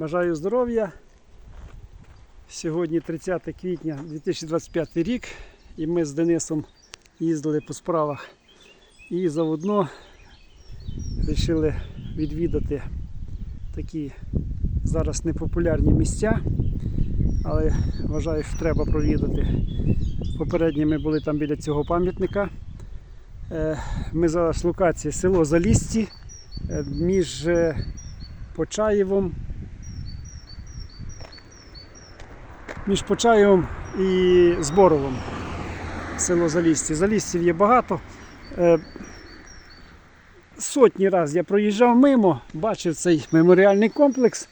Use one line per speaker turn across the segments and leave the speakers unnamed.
Бажаю здоров'я. Сьогодні 30 квітня 2025 рік і ми з Денисом їздили по справах і заодно вирішили відвідати такі зараз непопулярні місця, але вважаю, що треба провідати. Попередні ми були там біля цього пам'ятника. Е, Ми зараз локації село Залісті е, між е, Почаєвом. Між Почаєвом і Зборовом. Село Залісті. Залістів є багато. Е, Сотні разів я проїжджав мимо, бачив цей меморіальний комплекс.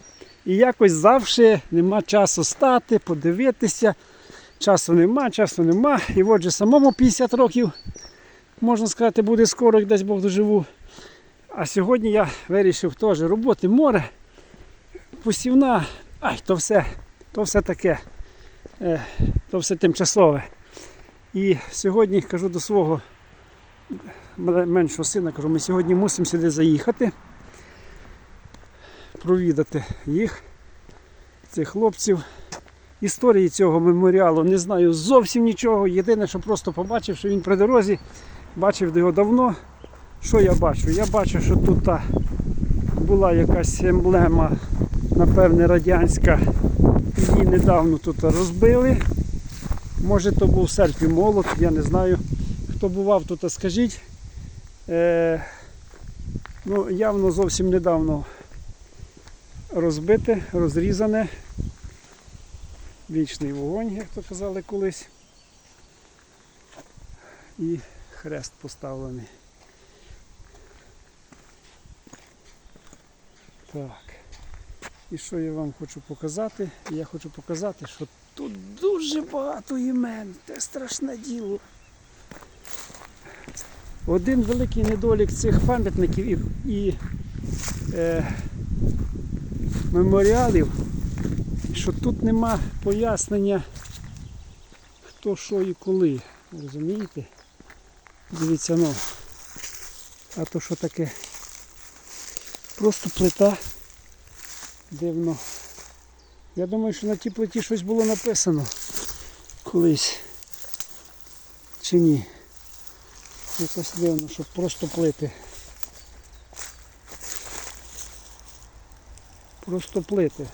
І якось завжди нема часу стати, подивитися. Часу нема, часу нема. І отже, самому 50 років, можна сказати, буде скоро, дасть Бог доживу. А сьогодні я вирішив теж роботи море, посівна, ай, то все, то все таке, то все тимчасове. І сьогодні кажу до свого меншого сина, кажу, ми сьогодні мусимо сюди заїхати, провідати їх, цих хлопців. Історії цього меморіалу не знаю зовсім нічого. Єдине, що просто побачив, що він при дорозі, бачив його давно. Що я бачу? Я бачу, що тут та була якась емблема, напевне, радянська. Її недавно тут розбили. Може то був серп і молот, я не знаю. Хто бував тут, скажіть. Е, ну, явно зовсім недавно розбите, розрізане. Вічний вогонь, як то казали колись. І хрест поставлений. Так. І що я вам хочу показати? Я хочу показати, що тут дуже багато імен. Це страшне діло. Один великий недолік цих пам'ятників і, і е, меморіалів, що тут нема пояснення, хто що і коли. Розумієте? Дивіться, ну. А то що таке? Просто плита. Дивно. Я думаю, що на тій плиті щось було написано колись. Чи ні? Якось дивно, щоб просто плити. Просто плити.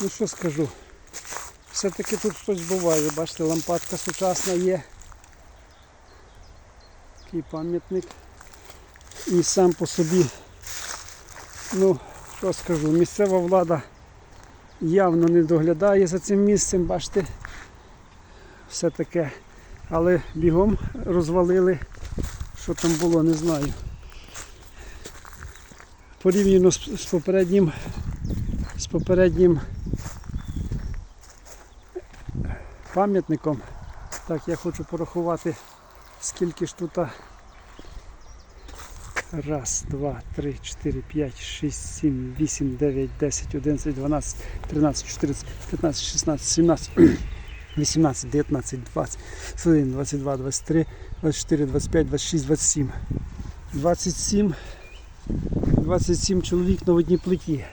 Ну що скажу? Все-таки тут щось буває. Бачите, лампадка сучасна є. Такий пам'ятник. І сам по собі, ну, що скажу, місцева влада явно не доглядає за цим місцем, бачите, все таке. Але бігом розвалили, що там було, не знаю. Порівняно з, попереднім, з попереднім пам'ятником. Так, я хочу порахувати, скільки ж тут. Раз, два, три, чотири, п'ять, шість, сім, вісім, дев'ять, десять, одинадцять, дванадцять, тринадцять, чотирнадцять, п'ятнадцять, шістнадцять, сімнадцять, вісімнадцять, дев'ятнадцять, двадцять, один, двадцять два, двадцять три, двадцять чотири, двадцять п'ять, двадцять двадцять. Двадцять сім. Двадцять сім чоловік на одній плиті.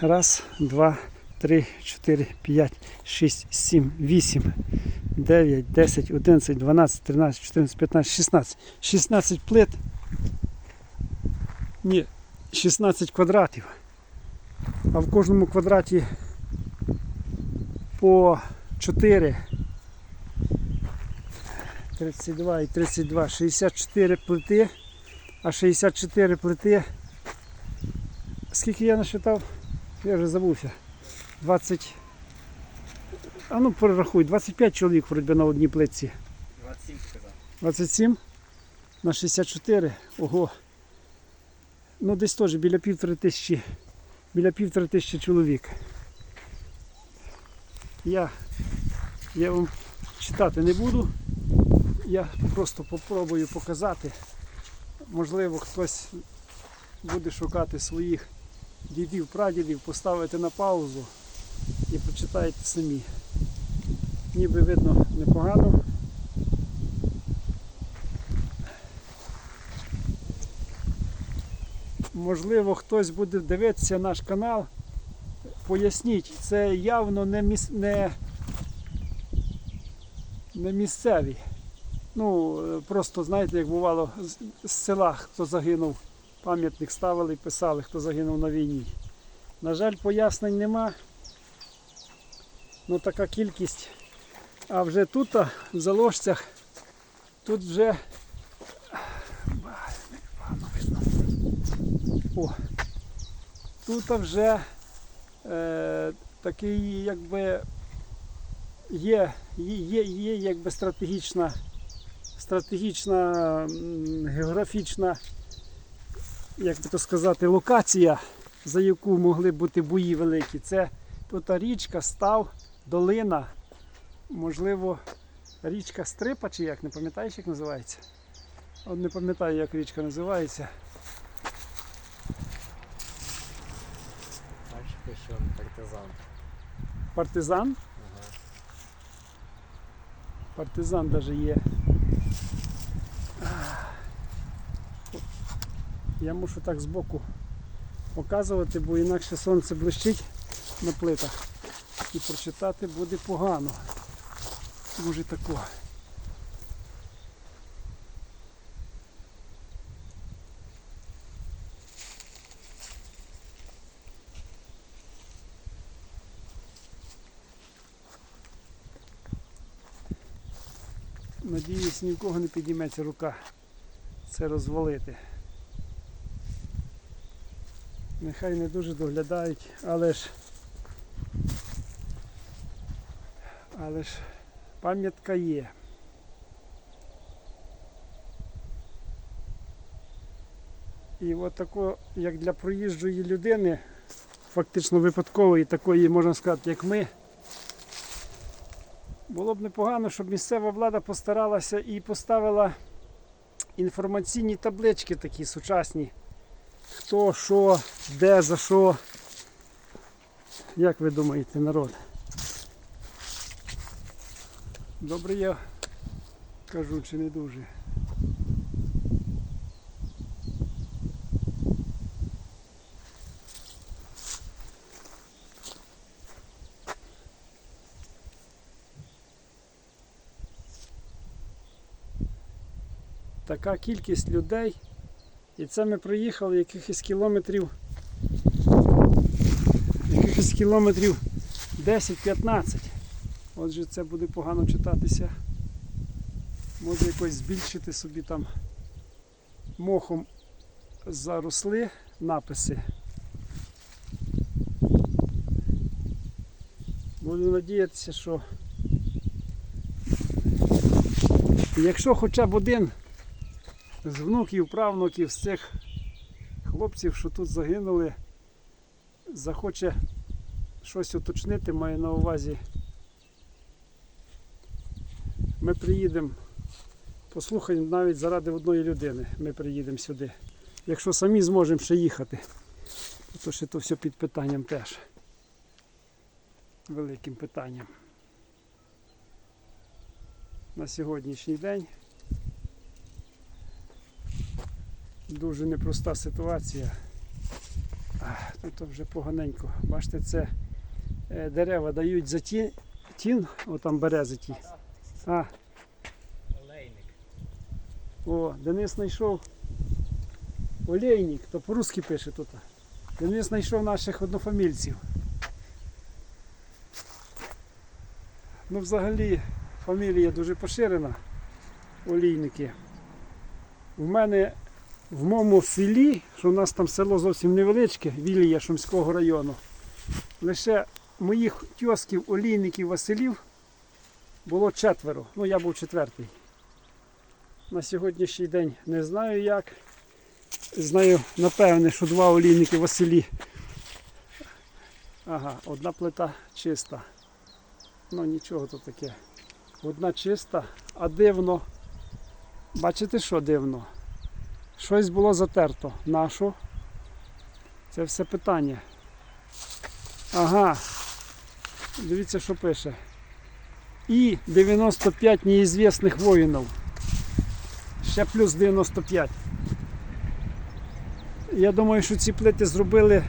Раз, два, три, чотири, п'ять, шість, сім, вісім. 9, 10, 11, 12, 13, 14, 15, 16. 16 плит. Ні, 16 квадратів. А в кожному квадраті по 4. 32 і 32, 64 плити. А 64 плити. Скільки я насчитав? Я вже забувся. 20. А ну перерахуй, 25 чоловік вроді на одній плитці.
27 сказав.
27 на 64. Ого. Ну десь теж біля півтори тисячі. Біля півтори тисячі чоловік. Я, я вам читати не буду. Я просто попробую показати. Можливо, хтось буде шукати своїх дідів, прадідів, поставити на паузу і почитайте самі. Ніби видно непогано. можливо, хтось буде дивитися наш канал. Поясніть, це явно не, міс... не... не місцеві. Ну, просто знаєте, як бувало з села, хто загинув, пам'ятник ставили і писали, хто загинув на війні. На жаль, пояснень нема. Ну така кількість. А вже тут, в заложцях, тут вже. О, тут вже е, такий якби є, є, є якби стратегічна, стратегічна географічна, як би то сказати, локація, за яку могли бути бої великі. Це тут річка, став, долина, можливо, річка Стрипа чи як, не пам'ятаєш, як називається? От не пам'ятаю, як річка називається.
Бачиш, пише партизан.
Партизан.
Ага.
Партизан навіть є. Я мушу так збоку показувати, бо інакше сонце блищить на плитах. І прочитати буде погано. Може такого. Надіюсь, ні в кого не підійметься рука це розвалити. Нехай не дуже доглядають, але ж але ж пам'ятка є. І от тако, як для проїжджої людини, фактично випадкової, такої, можна сказати, як ми, було б непогано, щоб місцева влада постаралася і поставила інформаційні таблички такі сучасні. Хто, що, де, за що. Як ви думаєте, народ? Добре я кажу, чи не дуже. така кількість людей. І це ми проїхали якихось кілометрів. Якихось кілометрів 10-15. Отже, це буде погано читатися. Може якось збільшити собі там мохом заросли написи. Буду надіятися, що якщо хоча б один з внуків, правнуків, з цих хлопців, що тут загинули, захоче щось уточнити, маю на увазі. Ми приїдемо, послухаємо навіть заради одної людини. Ми приїдемо сюди. Якщо самі зможемо ще їхати, то ще то все під питанням теж. Великим питанням. На сьогоднішній день. Дуже непроста ситуація. Тут вже поганенько. Бачите, це е, дерева дають за ті, тін, отам берези ті. А,
Олейник.
о, Денис знайшов олейник, то по-русски пише тут. Денис знайшов наших однофамільців. Ну, взагалі, фамілія дуже поширена. Олійники. В мене в моєму селі, що у нас там село зовсім невеличке, Вілія Шумського району, лише моїх тьосків, олійників, Василів було четверо. Ну, я був четвертий. На сьогоднішній день не знаю як. Знаю, напевне, що два олійники Василі. Ага, одна плита чиста. Ну нічого тут таке. Одна чиста, а дивно. Бачите, що дивно? Щось було затерто. Нашу. Це все питання. Ага. Дивіться, що пише. І 95 неізвісних воїнів. Ще плюс 95. Я думаю, що ці плити зробили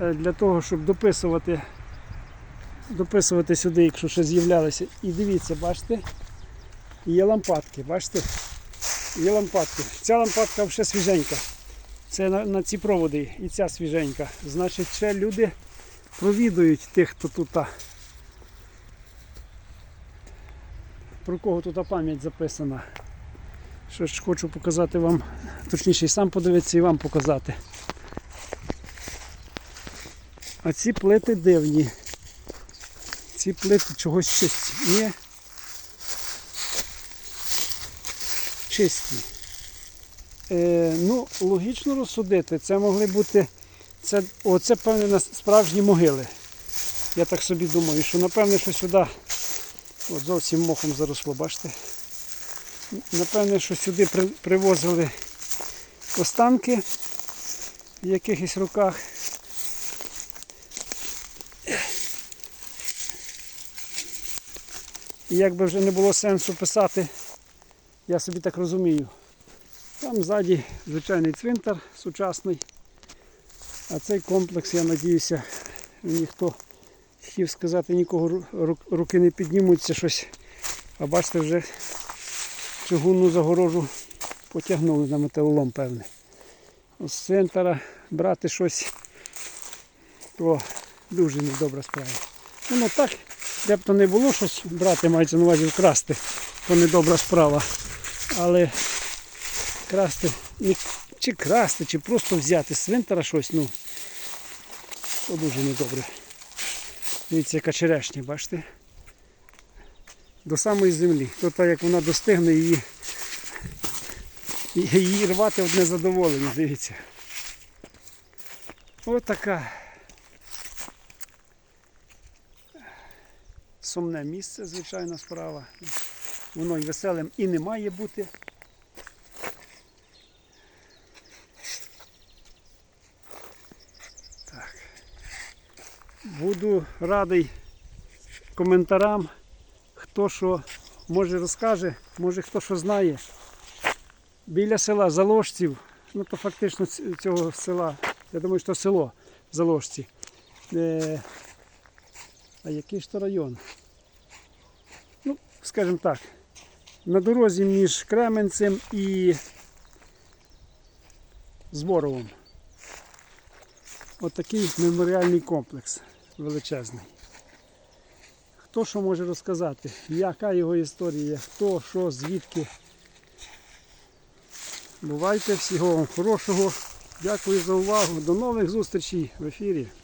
е, для того, щоб дописувати, дописувати сюди, якщо ще з'являлися. І дивіться, бачите, є лампадки, бачите? Є лампадки. Ця лампадка ще свіженька. Це на, на ці проводи і ця свіженька. Значить, ще люди провідують тих, хто тут. а, Про кого тут пам'ять записана. Що ж хочу показати вам, точніше і сам подивитися і вам показати. А ці плити дивні. Ці плити чогось чисті. Ні. Чисті. Е, ну, логічно розсудити, це могли бути. Це, оце, певне, справжні могили. Я так собі думаю, що напевне, що сюди от зовсім мохом заросло, бачите? Напевне, що сюди привозили останки в якихось руках. І як би вже не було сенсу писати, я собі так розумію. Там ззаді звичайний цвинтар сучасний. А цей комплекс, я надіюся, ніхто хотів сказати, нікого ру- ру- руки не піднімуться щось. А бачите, вже чугунну загорожу потягнули на металолом, певне. З центра брати щось, то дуже недобра справа. Ну, ну так, де б то не було щось брати, мається на увазі вкрасти, то недобра справа. Але красти, ні- чи красти, чи просто взяти з цвинтара щось, ну, то дуже недобре. Дивіться, яка черешня, бачите? До самої землі. То так як вона достигне, її, її рвати одне задоволення, дивіться. Ось така сумне місце, звичайна справа. Воно і веселим і не має бути. Буду радий коментарам, хто що може розкаже, може хто що знає. Біля села Заложців, ну то фактично цього села, я думаю, що село Заложці. Е, а який ж то район? Ну, скажімо так, на дорозі між Кременцем і Зборовом. Отакий меморіальний комплекс величезний. Хто що може розказати, яка його історія, хто, що, звідки. Бувайте, всього вам хорошого. Дякую за увагу. До нових зустрічей в ефірі.